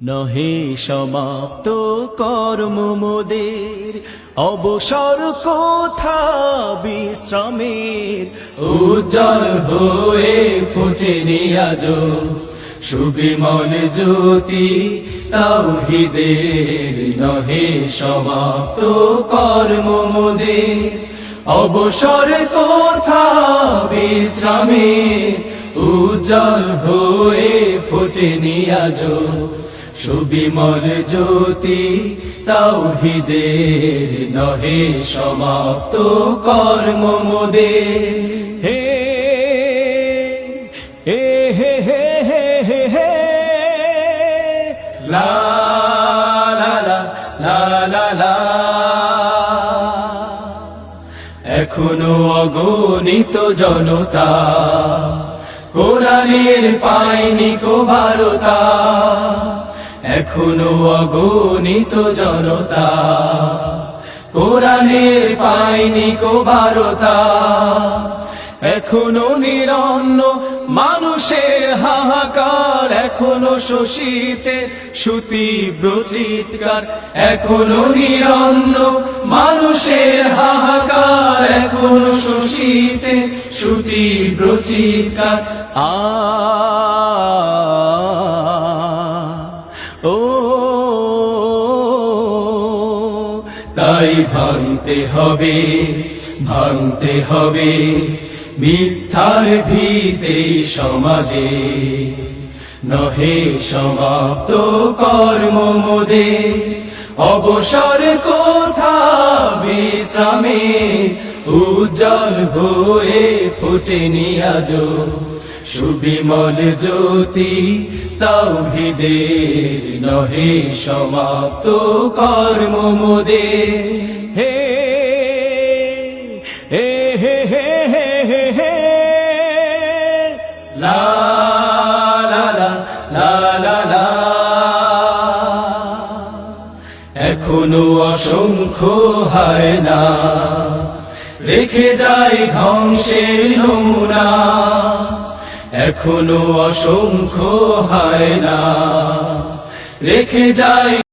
নহে সমাপ্ত কর্ম মোদের, অবসর কোথা বিশ্রামের। উজ্জ্বল হয়ে ফুটেনি আজ সুবিমল জ্যোতি তাওহিদের। নহে সমাপ্ত কর্ম মোদের, অবসর কোথা বিশ্রামে উজ্জ্বল হয়ে ফুটেনি আজ সুবিমল জ্যোতি, তাওহিদের নহে সমাপ্ত কর্ম মোদের। হে হে হে হে হে হে, লা লা লা এখনও অগণিত জনতা, কোরআনের পায়নি কো ভারতা এখনও অগণিত জনতা। কোরআনের পায়নি কো ভারতা এখনও নিরন্ন মানুষের হাহাকার। এখনও শোষিতে সুতীব্র চিৎকার এখনও নিরন্ন মানুষের হাহাকার। এখনও শোষিতে সুতীব্র চিৎকার আ ও, তাই ভাঙতে হবে ভাঙতে হবে মিথ্যার ভিতে সমাজে। নহে সমাপ্ত কর্ম মোদে, অবসর কোথা বিশ্রামে, উজ্জ্বল হয়ে ফুটেনি আজ সুবিমল জ্যোতি তাওহিদের নহে সমাপ্ত কর্ম মোদে। হে হে হে হে হে হে লা লা লা। এখনও অসংখ্য হয় না। রেখে যায় ধ্বংসের নমুনা। এখনও অসংখ্য হয় না রেখে যায়